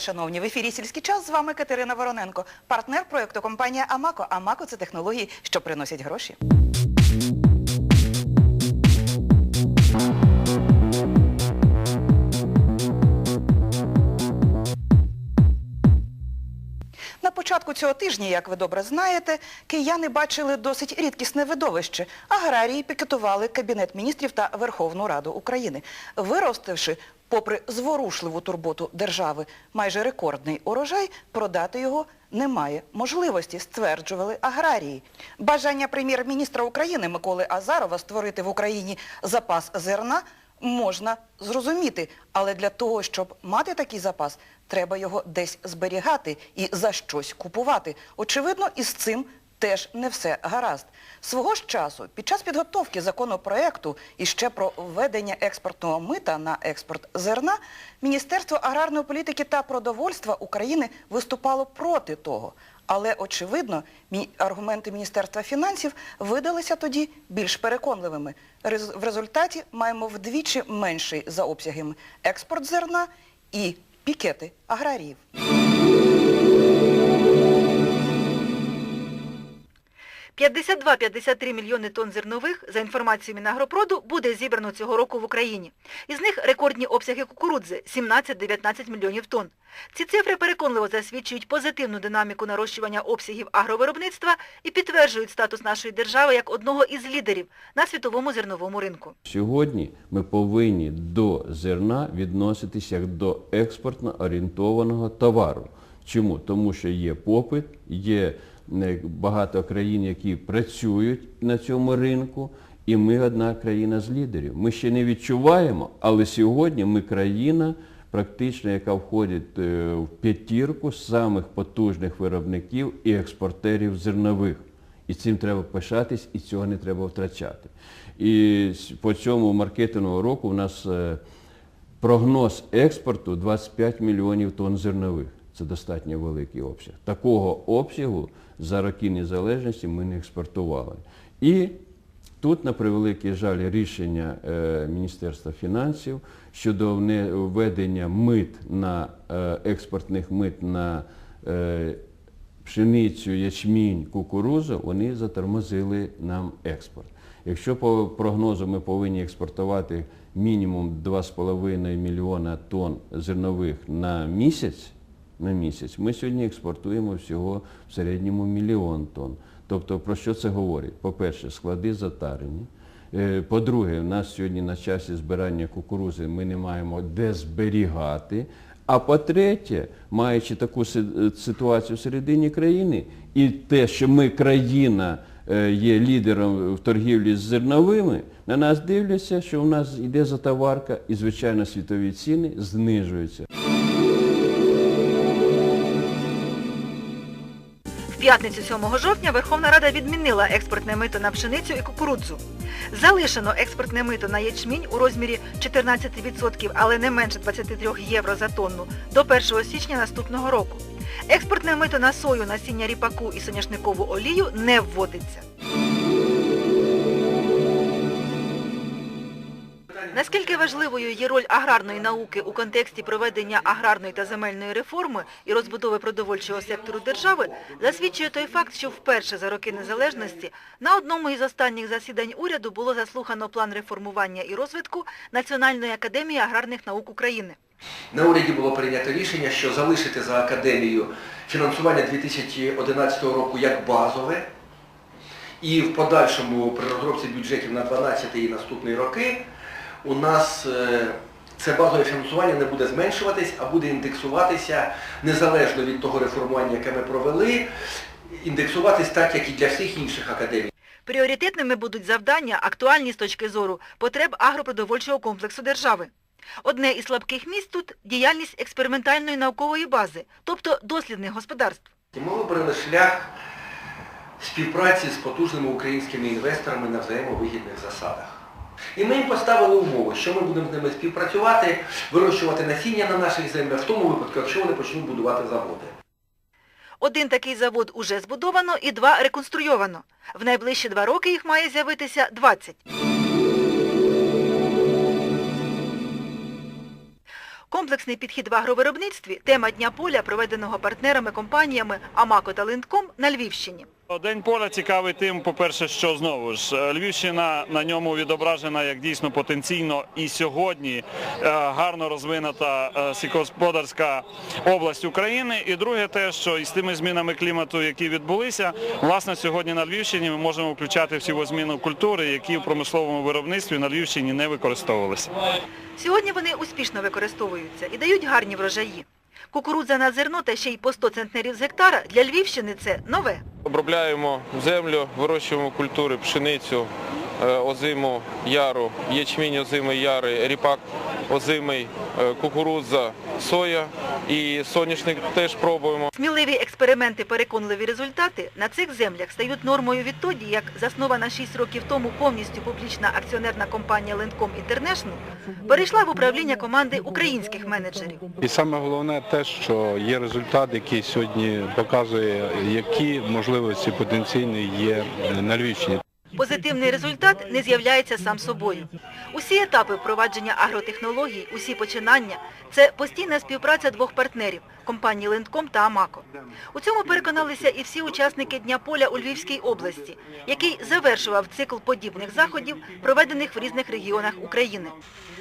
вас, шановні. В ефірі «Сільський час» з вами Катерина Вороненко, партнер проєкту компанія «Амако». «Амако» – це технології, що приносять гроші. На початку цього тижня, як ви добре знаєте, кияни бачили досить рідкісне видовище. Аграрії пікетували Кабінет міністрів та Верховну Раду України, виростивши, попри зворушливу турботу держави, майже рекордний урожай, продати його немає можливості, стверджували аграрії. Бажання прем'єр-міністра України Миколи Азарова створити в Україні запас зерна можна зрозуміти, але для того, щоб мати такий запас, треба його десь зберігати і за щось купувати. Очевидно, із цим теж не все гаразд. Свого ж часу, під час підготовки законопроекту і ще про введення експортного мита на експорт зерна, Міністерство аграрної політики та продовольства України виступало проти того. Але, очевидно, аргументи Міністерства фінансів видалися тоді більш переконливими. В результаті маємо вдвічі менший за обсягами експорт зерна і пікети аграріїв. – 52-53 мільйони тонн зернових, за інформацією Мінагропроду, буде зібрано цього року в Україні. Із них рекордні обсяги кукурудзи – 17-19 мільйонів тонн. Ці цифри переконливо засвідчують позитивну динаміку нарощування обсягів агровиробництва і підтверджують статус нашої держави як одного із лідерів на світовому зерновому ринку. Сьогодні ми повинні до зерна відноситися як до експортно орієнтованого товару. Чому? Тому що є попит, є багато країн, які працюють на цьому ринку, і ми одна країна з лідерів. Ми ще не відчуваємо, але сьогодні ми країна, практично, яка входить е, в п'ятірку самих потужних виробників і експортерів зернових. І цим треба пишатись, і цього не треба втрачати. І по цьому маркетинговому року у нас е, прогноз експорту 25 мільйонів тонн зернових. Це достатньо великий обсяг. Такого обсягу за роки незалежності ми не експортували. І Тут, на превеликий жаль, рішення е, Міністерства фінансів щодо введення мит на е, експортних мит на е, пшеницю, ячмінь, кукурузу, вони затормозили нам експорт. Якщо по прогнозу ми повинні експортувати мінімум 2,5 мільйона тонн зернових на місяць, на місяць, ми сьогодні експортуємо всього в середньому мільйон тонн. Тобто про що це говорить? По-перше, склади затарені. Е, По-друге, в нас сьогодні на часі збирання кукурузи ми не маємо де зберігати. А по-третє, маючи таку е, ситуацію всередині країни, і те, що ми країна е, є лідером в торгівлі з зерновими, на нас дивляться, що у нас йде затоварка і, звичайно, світові ціни знижуються. П'ятницю 7 жовтня Верховна Рада відмінила експортне мито на пшеницю і кукурудзу. Залишено експортне мито на ячмінь у розмірі 14%, але не менше 23 євро за тонну до 1 січня наступного року. Експортне мито на сою, насіння ріпаку і соняшникову олію не вводиться. Наскільки важливою є роль аграрної науки у контексті проведення аграрної та земельної реформи і розбудови продовольчого сектору держави, засвідчує той факт, що вперше за роки незалежності на одному із останніх засідань уряду було заслухано план реформування і розвитку Національної академії аграрних наук України. На уряді було прийнято рішення, що залишити за академією фінансування 2011 року як базове, і в подальшому при розробці бюджетів на 12 і наступні роки у нас е, це базове фінансування не буде зменшуватись, а буде індексуватися незалежно від того реформування, яке ми провели, індексуватись так, як і для всіх інших академій. Пріоритетними будуть завдання, актуальні з точки зору потреб агропродовольчого комплексу держави. Одне із слабких місць тут – діяльність експериментальної наукової бази, тобто дослідних господарств. Ми вибрали шлях співпраці з потужними українськими інвесторами на взаємовигідних засадах. І ми їм поставили умови, що ми будемо з ними співпрацювати, вирощувати насіння на наших землях, в тому випадку, якщо вони почнуть будувати заводи. Один такий завод уже збудовано і два реконструйовано. В найближчі два роки їх має з'явитися 20. Комплексний підхід в агровиробництві – тема Дня поля, проведеного партнерами компаніями Амако та Линтком на Львівщині. День поля цікавий тим, по-перше, що знову ж е, Львівщина на ньому відображена як дійсно потенційно і сьогодні е, гарно розвинута е, сільськогосподарська область України. І друге те, що із тими змінами клімату, які відбулися, власне, сьогодні на Львівщині ми можемо включати всі зміни культури, які в промисловому виробництві на Львівщині не використовувалися. Сьогодні вони успішно використовуються і дають гарні врожаї. Кукурудза на зерно та ще й по 100 центнерів з гектара для Львівщини – це нове. Обробляємо землю, вирощуємо культури, пшеницю, е, озиму, яру, ячмінь озими яри, ріпак озимий, е, кукурудза, соя і соняшник теж пробуємо. Сміливі експерименти, переконливі результати на цих землях стають нормою відтоді, як заснована 6 років тому повністю публічна акціонерна компанія Лентком Інтернешнл перейшла в управління команди українських менеджерів. І саме головне те, що є результат, який сьогодні показує, які можливості потенційні є на Львівщині. Позитивний результат не з'являється сам собою. Усі етапи впровадження агротехнологій, усі починання – це постійна співпраця двох партнерів – компанії Лентком та Амако. У цьому переконалися і всі учасники Дня поля у Львівській області, який завершував цикл подібних заходів, проведених в різних регіонах України.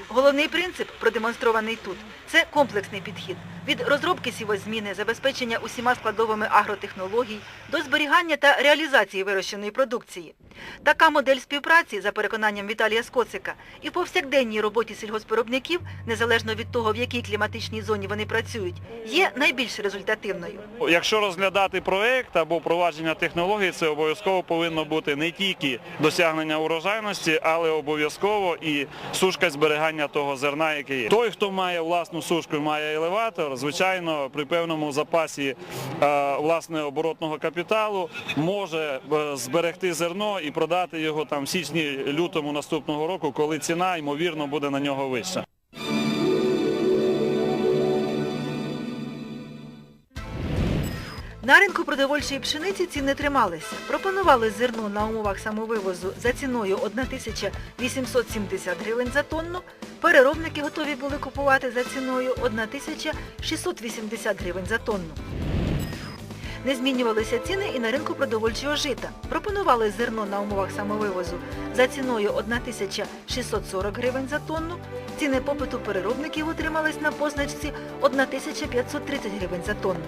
Головний принцип, продемонстрований тут, це комплексний підхід. Від розробки сівозміни, забезпечення усіма складовими агротехнологій до зберігання та реалізації вирощеної продукції. Така модель співпраці, за переконанням Віталія Скоцика, і в повсякденній роботі сільгоспвиробників, незалежно від того, в якій кліматичній зоні вони працюють, є найбільш результативною. Якщо розглядати проект або впровадження технологій, це обов'язково повинно бути не тільки досягнення урожайності, але обов'язково і сушка зберігання того зерна, яке є. Той, хто має власну сушку і має елеватор, звичайно, при певному запасі е, власне оборотного капіталу може е, зберегти зерно і продати його там в січні-лютому наступного року, коли ціна ймовірно буде на нього вища. На ринку продовольчої пшениці ціни трималися. Пропонували зерно на умовах самовивозу за ціною 1870 гривень за тонну. Переробники готові були купувати за ціною 1680 гривень за тонну. Не змінювалися ціни і на ринку продовольчого жита. Пропонували зерно на умовах самовивозу за ціною 1640 гривень за тонну. Ціни попиту переробників утримались на позначці 1530 гривень за тонну.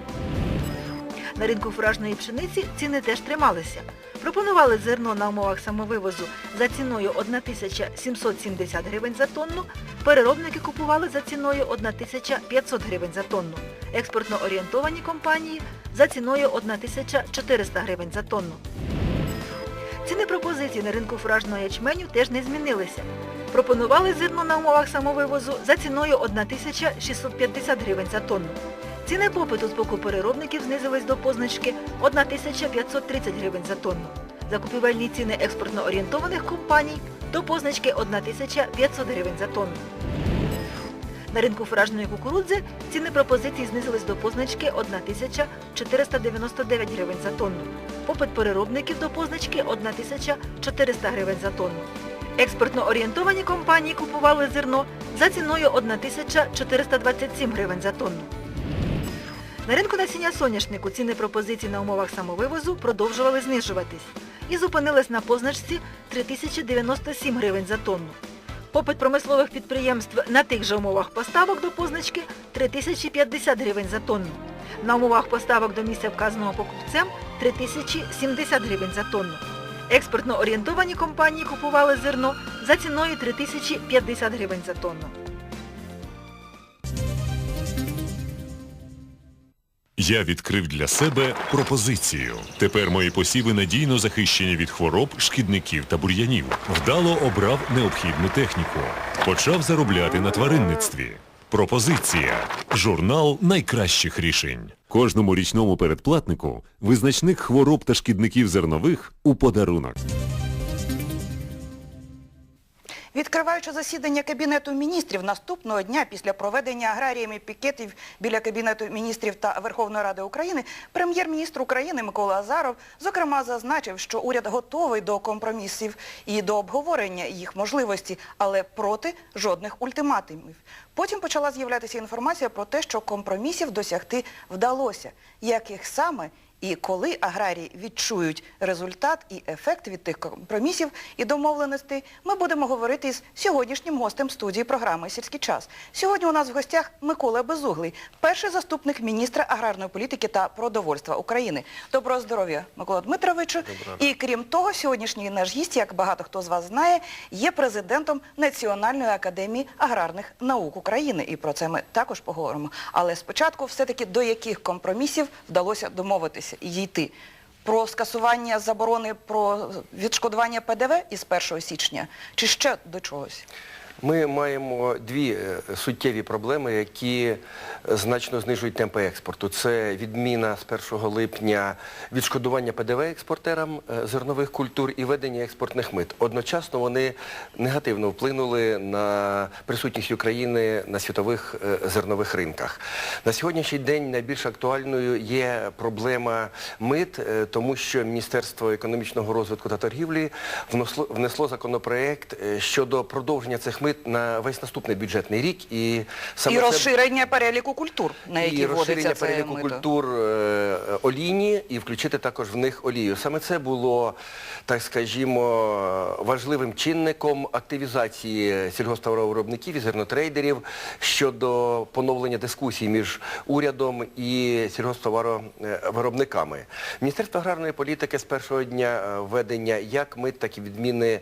На ринку фуражної пшениці ціни теж трималися. Пропонували зерно на умовах самовивозу за ціною 1770 гривень за тонну. Переробники купували за ціною 1500 гривень за тонну. Експортно орієнтовані компанії за ціною 1400 гривень за тонну. Ціни пропозицій на ринку фуражного ячменю теж не змінилися. Пропонували зерно на умовах самовивозу за ціною 1650 гривень за тонну. Ціни попиту з боку переробників знизились до позначки 1530 гривень за тонну. Закупівельні ціни експортно орієнтованих компаній до позначки 1500 гривень за тонну. На ринку фуражної кукурудзи ціни пропозицій знизились до позначки 1499 гривень за тонну. Попит переробників до позначки 1400 гривень за тонну. Експортно орієнтовані компанії купували зерно за ціною 1427 гривень за тонну. На ринку насіння соняшнику ціни пропозицій на умовах самовивозу продовжували знижуватись і зупинились на позначці 3097 гривень за тонну. Попит промислових підприємств на тих же умовах поставок до позначки 3050 гривень за тонну. На умовах поставок до місця вказаного покупцем 3070 гривень за тонну. Експортно орієнтовані компанії купували зерно за ціною 3050 гривень за тонну. Я відкрив для себе пропозицію. Тепер мої посіви надійно захищені від хвороб, шкідників та бур'янів. Вдало обрав необхідну техніку. Почав заробляти на тваринництві. Пропозиція. Журнал найкращих рішень. Кожному річному передплатнику визначник хвороб та шкідників зернових у подарунок. Відкриваючи засідання Кабінету міністрів наступного дня після проведення аграріями пікетів біля Кабінету міністрів та Верховної Ради України, прем'єр-міністр України Микола Азаров зокрема зазначив, що уряд готовий до компромісів і до обговорення їх можливості, але проти жодних ультиматумів. Потім почала з'являтися інформація про те, що компромісів досягти вдалося. Яких саме і коли аграрії відчують результат і ефект від тих компромісів і домовленостей, ми будемо говорити із сьогоднішнім гостем студії програми «Сільський час». Сьогодні у нас в гостях Микола Безуглий, перший заступник міністра аграрної політики та продовольства України. Доброго здоров'я, Микола Дмитровичу. І крім того, сьогоднішній наш гість, як багато хто з вас знає, є президентом Національної академії аграрних наук України. І про це ми також поговоримо. Але спочатку все-таки до яких компромісів вдалося домовитися і дійти? Про скасування заборони про відшкодування ПДВ із 1 січня чи ще до чогось? Ми маємо дві е, суттєві проблеми, які е, значно знижують темпи експорту. Це відміна з 1 липня відшкодування ПДВ експортерам е, зернових культур і ведення експортних мит. Одночасно вони негативно вплинули на присутність України на світових зернових ринках. На сьогоднішній день найбільш актуальною є проблема мит, тому що Міністерство економічного розвитку та торгівлі внесло, законопроект щодо продовження цих мит на весь наступний бюджетний рік. І, саме і це- розширення переліку культур, на які і вводиться розширення це переліку мито. культур е, олійні і включити також в них олію. Саме це було, так скажімо, важливим чинником активізації сільгосптоваровиробників і зернотрейдерів щодо поновлення дискусій між урядом і сільгосптоваровиробниками. Міністерство аграрної політики з першого дня е, введення як мит, так і відміни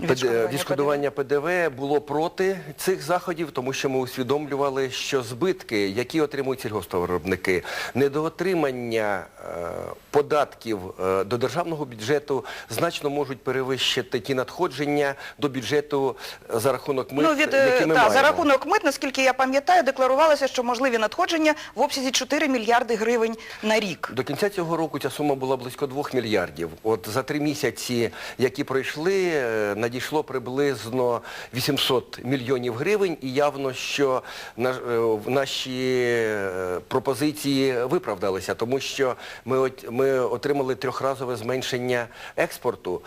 Відшкодування Відшкодування ПДВ було проти цих заходів, тому що ми усвідомлювали, що збитки, які отримують сільгосптовиробники, недоотримання е, податків е, до державного бюджету значно можуть перевищити ті надходження до бюджету за рахунок мит, ну, від, е, які ми та, маємо. за рахунок мит, наскільки я пам'ятаю, декларувалося, що можливі надходження в обсязі 4 мільярди гривень на рік. До кінця цього року ця сума була близько 2 мільярдів. От за три місяці, які пройшли, е, надійшло приблизно 800 мільйонів гривень, і явно, що е, наші е, пропозиції виправдалися, тому що ми, отримали трьохразове зменшення експорту,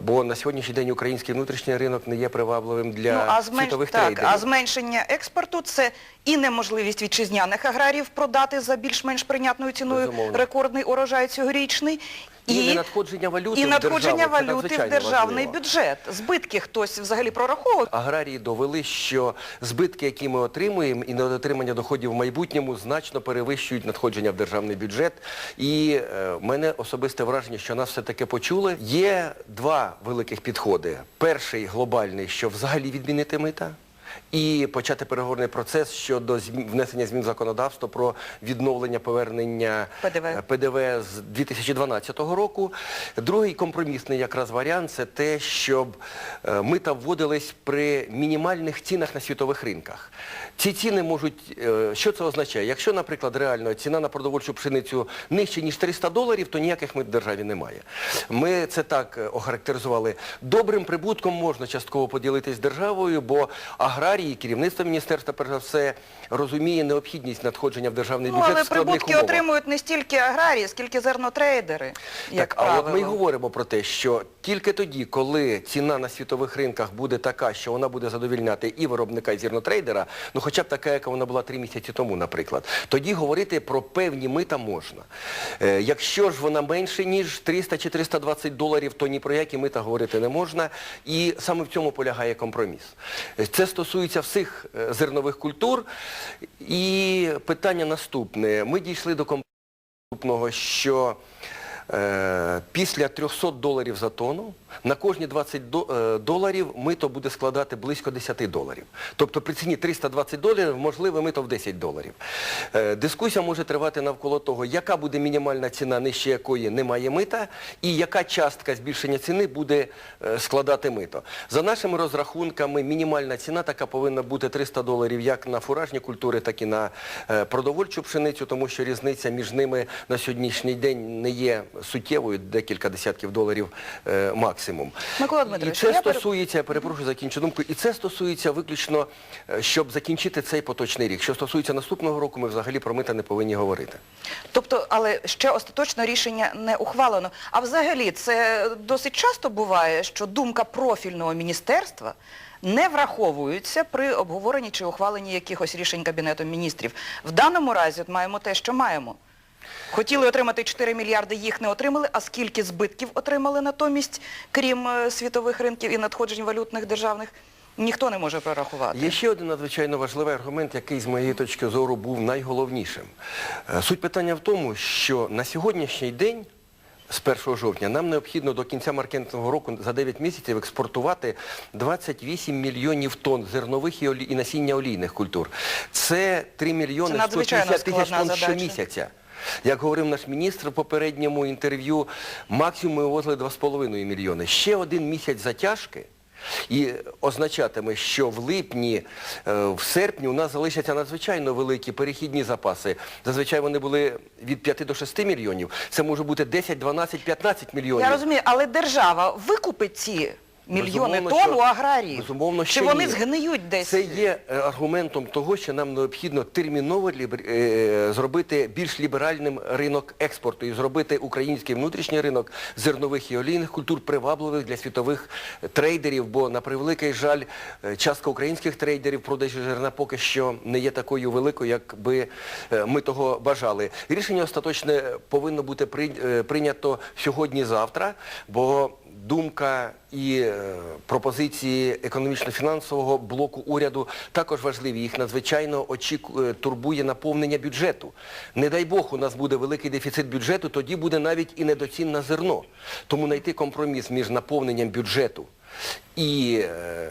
бо на сьогоднішній день український внутрішній ринок не є привабливим для ну, а, зменш- світових так, трейдерів. а зменшення експорту це і неможливість вітчизняних аграріїв продати за більш-менш прийнятною ціною Безумовно. рекордний урожай цьогорічний. І ненадходження валюти і в надходження державу. Валюти в державний важливо. бюджет. Збитки хтось взагалі прораховував. Аграрії довели, що збитки, які ми отримуємо, і недоотримання доходів в майбутньому значно перевищують надходження в державний бюджет. І е, мене особисте враження, що нас все-таки почули. Є два великих підходи. Перший глобальний, що взагалі відмінити мита. І почати переговорний процес щодо внесення змін в законодавство про відновлення повернення ПДВ. е, ПДВ з 2012 року. Другий компромісний якраз варіант це те, щоб е, мита вводились при мінімальних цінах на світових ринках. Ці ціни можуть, е, що це означає? Якщо, наприклад, реально ціна на продовольчу пшеницю нижче, ніж 300 доларів, то ніяких мит в державі немає. Ми це так охарактеризували. Добрим прибутком можна частково поділитись з державою, бо аграрії, керівництво міністерства, перш за все, розуміє необхідність надходження в державний Ну, бюджет але в прибутки умовах. отримують не стільки аграрії, скільки зернотрейдери, як Так, а от ми й говоримо про те, що тільки тоді, коли ціна на світових ринках буде така, що вона буде задовільняти і виробника, і зернотрейдера, ну хоча б така, яка вона була три місяці тому, наприклад, тоді говорити про певні мита можна. Е, якщо ж вона менше, ніж 300 чи 320 доларів, то ні про які мита говорити не можна. І саме в цьому полягає компроміс. Е, Це стосується всіх е, зернових культур. І питання наступне. Ми дійшли до компромісу що е, після 300 доларів за тонну на кожні 20 е, доларів мито буде складати близько 10 доларів. Тобто при ціні 320 доларів можливе мито в 10 доларів. Е, дискусія може тривати навколо того, яка буде мінімальна ціна, нижче якої немає мита, і яка частка збільшення ціни буде е, складати мито. За нашими розрахунками, мінімальна ціна така повинна бути 300 доларів як на фуражні культури, так і на продовольчу пшеницю, тому що різниця між ними на сьогоднішній день не є суттєвою, декілька десятків доларів максимум. Максимум. Микола І це я стосується, я перепрошую закінчу думку, і це стосується виключно, е, щоб закінчити цей поточний рік. Що стосується наступного року, ми взагалі про мита не повинні говорити. Тобто, але ще остаточно рішення не ухвалено. А взагалі це досить часто буває, що думка профільного міністерства не враховується при обговоренні чи ухваленні якихось рішень Кабінету міністрів. В даному разі от маємо те, що маємо. Хотіли отримати 4 мільярди, їх не отримали, а скільки збитків отримали натомість, крім е, світових ринків і надходжень валютних державних, ніхто не може прорахувати. Є ще один надзвичайно важливий аргумент, який з моєї точки зору був найголовнішим. Е, Суть питання в тому, що на сьогоднішній день, з 1 жовтня, нам необхідно до кінця маркетингового року за 9 місяців експортувати 28 мільйонів тонн зернових і, олі... і насіння олійних культур. Це 3 мільйони Це надзвичайно 150 тисяч складна тонн задача. щомісяця. Як говорив наш міністр в попередньому інтерв'ю, максимум ми вивозили 2,5 мільйони. Ще один місяць затяжки і означатиме, що в липні, е, в серпні у нас залишаться надзвичайно великі перехідні запаси. Зазвичай вони були від 5 до 6 мільйонів. Це може бути 10, 12, 15 мільйонів. Я розумію, але держава викупить ці мільйони Безумовно, тонн що- у аграрії? безумовно, Чи що вони ні. згниють десь? Це є е, аргументом того, що нам необхідно терміново лібер- е, зробити більш ліберальним ринок експорту і зробити український внутрішній ринок зернових і олійних культур привабливих для світових трейдерів, бо на превеликий жаль, е, частка українських трейдерів в продажі зерна поки що не є такою великою, як би е, ми того бажали. Рішення остаточне повинно бути прий- е, прийнято сьогодні-завтра, бо думка і е, пропозиції економічно-фінансового блоку уряду також важливі. Їх надзвичайно е, турбує наповнення бюджету. Не дай Бог, у нас буде великий дефіцит бюджету, тоді буде навіть і недоцінне зерно. Тому знайти компроміс між наповненням бюджету і е,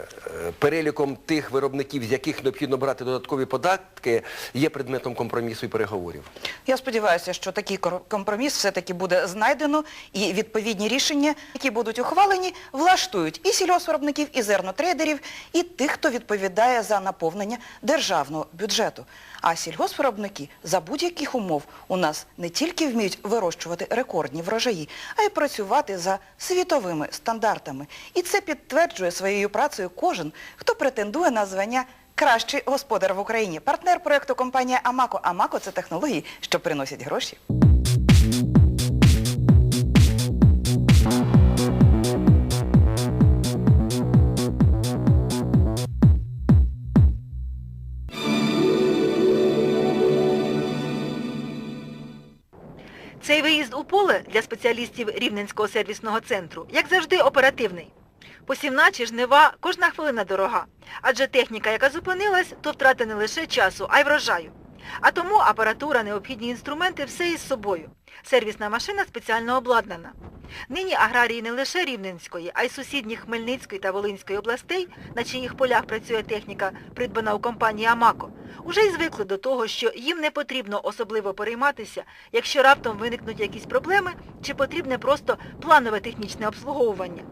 переліком тих виробників, з яких необхідно брати додаткові податки, є предметом компромісу і переговорів. Я сподіваюся, що такий компроміс все-таки буде знайдено і відповідні рішення, які будуть ухвалені, влаштують і сільгоспвиробників, і зернотрейдерів, і тих, хто відповідає за наповнення державного бюджету. А сільгоспвиробники за будь-яких умов у нас не тільки вміють вирощувати рекордні врожаї, а й працювати за світовими стандартами. І це підтверджує своєю працею кожен, хто претендує на звання Кращий господар в Україні. Партнер проєкту компанія Амако. Амако це технології, що приносять гроші. Цей виїзд у поле для спеціалістів Рівненського сервісного центру, як завжди, оперативний. Посівна чи жнива кожна хвилина дорога. Адже техніка, яка зупинилась, то втрата не лише часу, а й врожаю. А тому апаратура, необхідні інструменти все із собою. Сервісна машина спеціально обладнана. Нині аграрії не лише Рівненської, а й сусідніх Хмельницької та Волинської областей, на чиїх полях працює техніка, придбана у компанії Амако, уже й звикли до того, що їм не потрібно особливо перейматися, якщо раптом виникнуть якісь проблеми, чи потрібне просто планове технічне обслуговування.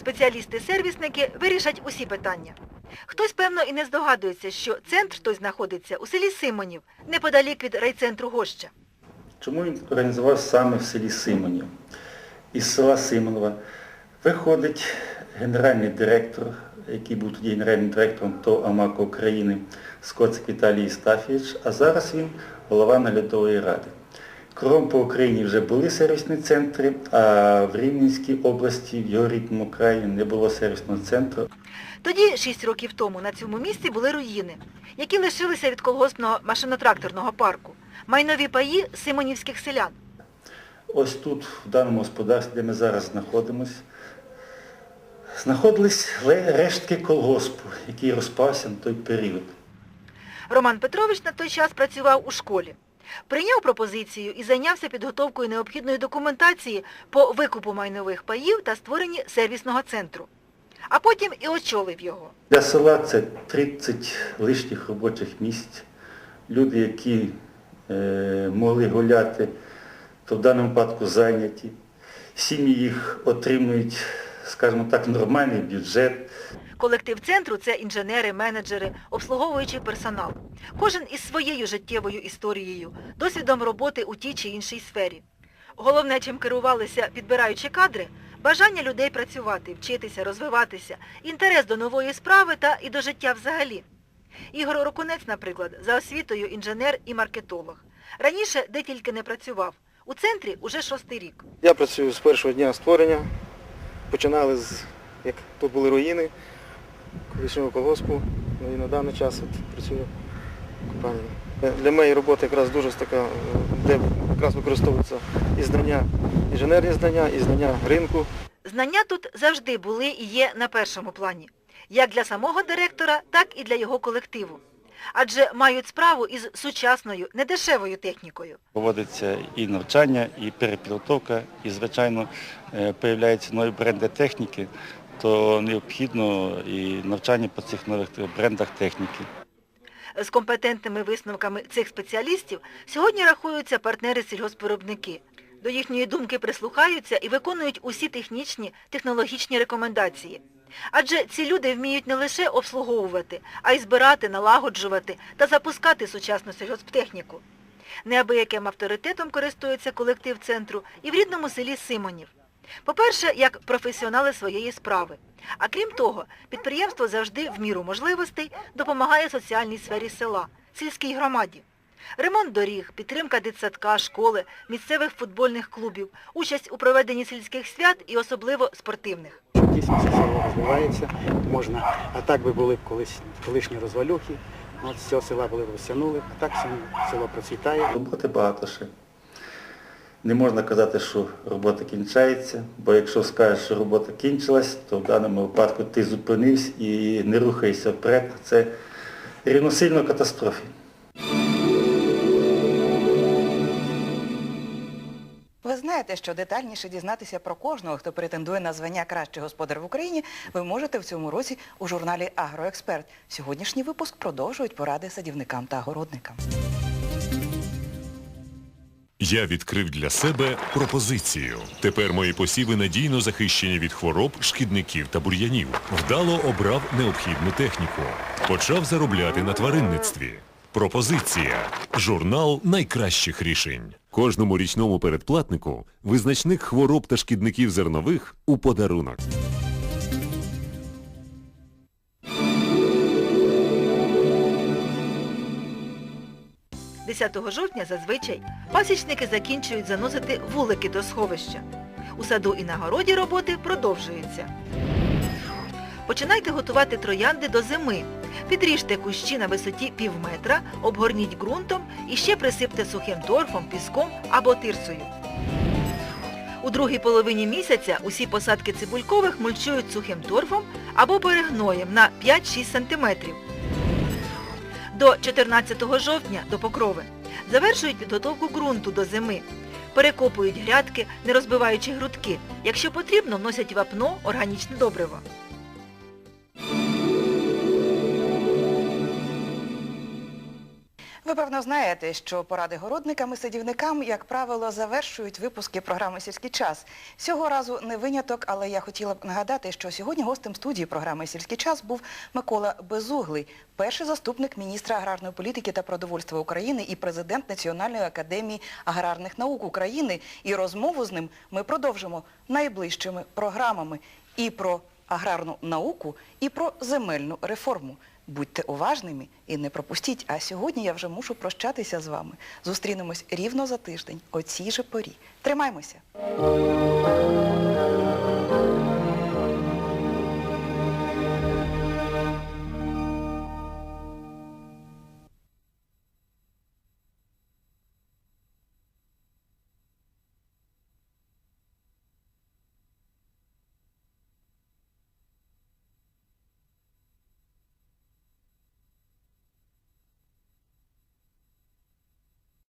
Спеціалісти-сервісники вирішать усі питання. Хтось, певно, і не здогадується, що центр той знаходиться у селі Симонів, неподалік від райцентру Гоща. Чому він організувався саме в селі Симонів? Із села Симонова виходить генеральний директор, який був тоді генеральним директором ТОВ Амако України, Скоцик Віталій Єстафійович, а зараз він голова наглядової ради. Кругом по Україні вже були сервісні центри, а в Рівненській області, в його рідному краї, не було сервісного центру. Тоді, шість років тому, на цьому місці були руїни, які лишилися від колгоспного машинотракторного парку, майнові паї симонівських селян. Ось тут, в даному господарстві, де ми зараз знаходимося, знаходились рештки колгоспу, який розпався на той період. Роман Петрович на той час працював у школі. Прийняв пропозицію і зайнявся підготовкою необхідної документації по викупу майнових паїв та створенні сервісного центру. А потім і очолив його. Для села це 30 лишніх робочих місць. Люди, які е, могли гуляти, то в даному випадку зайняті. Сім'ї їх отримують, скажімо так, нормальний бюджет. Колектив центру це інженери, менеджери, обслуговуючий персонал. Кожен із своєю життєвою історією, досвідом роботи у тій чи іншій сфері. Головне, чим керувалися, підбираючи кадри, бажання людей працювати, вчитися, розвиватися, інтерес до нової справи та і до життя взагалі. Ігор Рокунець, наприклад, за освітою інженер і маркетолог. Раніше де тільки не працював. У центрі уже шостий рік. Я працюю з першого дня створення. Починали з, як тут були руїни колишнього колгоспу, ну і на даний час от працюю в компанії. Е, Для моєї роботи якраз дуже така, е, де якраз використовуються і знання, інженерні знання, і знання ринку. Знання тут завжди були і є на першому плані. Як для самого директора, так і для його колективу. Адже мають справу із сучасною, недешевою технікою. Проводиться і навчання, і перепідготовка, і, звичайно, е, появляються нові бренди техніки, то необхідно і навчання по цих нових брендах техніки. З компетентними висновками цих спеціалістів сьогодні рахуються партнери-сільгоспвиробники. До їхньої думки прислухаються і виконують усі технічні, технологічні рекомендації. Адже ці люди вміють не лише обслуговувати, а й збирати, налагоджувати та запускати сучасну сільгосптехніку. Неабияким авторитетом користується колектив центру і в рідному селі Симонів. По-перше, як професіонали своєї справи. А крім того, підприємство завжди в міру можливостей допомагає соціальній сфері села, сільській громаді. Ремонт доріг, підтримка дитсадка, школи, місцевих футбольних клубів, участь у проведенні сільських свят і особливо спортивних. дійсно це село розвивається, можна, а так би були б колись колишні розвалюхи, от з цього села були б розтягнули, а так село- село процвітає. Роботи багато ще. Не можна казати, що робота кінчається, бо якщо скажеш, що робота кінчилась, то в даному випадку ти зупинився і не рухаєшся вперед. Це рівносильно катастрофі. Ви знаєте, що детальніше дізнатися про кожного, хто претендує на звання кращий господар в Україні, ви можете в цьому році у журналі Агроексперт. Сьогоднішній випуск продовжують поради садівникам та огородникам. Я відкрив для себе пропозицію. Тепер мої посіви надійно захищені від хвороб, шкідників та бур'янів. Вдало обрав необхідну техніку. Почав заробляти на тваринництві. Пропозиція. Журнал найкращих рішень. Кожному річному передплатнику визначник хвороб та шкідників зернових у подарунок. 10 жовтня зазвичай пасічники закінчують заносити вулики до сховища. У саду і на городі роботи продовжуються. Починайте готувати троянди до зими. Підріжте кущі на висоті пів метра, обгорніть ґрунтом і ще присипте сухим торфом, піском або тирсою. У другій половині місяця усі посадки цибулькових мульчують сухим торфом або перегноєм на 5-6 см. До 14 жовтня до покрови завершують підготовку ґрунту до зими. Перекопують грядки, не розбиваючи грудки. Якщо потрібно, вносять вапно, органічне добриво. Ви, певно, знаєте, що поради городникам і садівникам, як правило, завершують випуски програми «Сільський час». Цього разу не виняток, але я хотіла б нагадати, що сьогодні гостем студії програми «Сільський час» був Микола Безуглий, перший заступник міністра аграрної політики та продовольства України і президент Національної академії аграрних наук України. І розмову з ним ми продовжимо найближчими програмами і про аграрну науку, і про земельну реформу. Будьте уважними і не пропустіть. А сьогодні я вже мушу прощатися з вами. Зустрінемось рівно за тиждень о цій же порі. Тримаймося!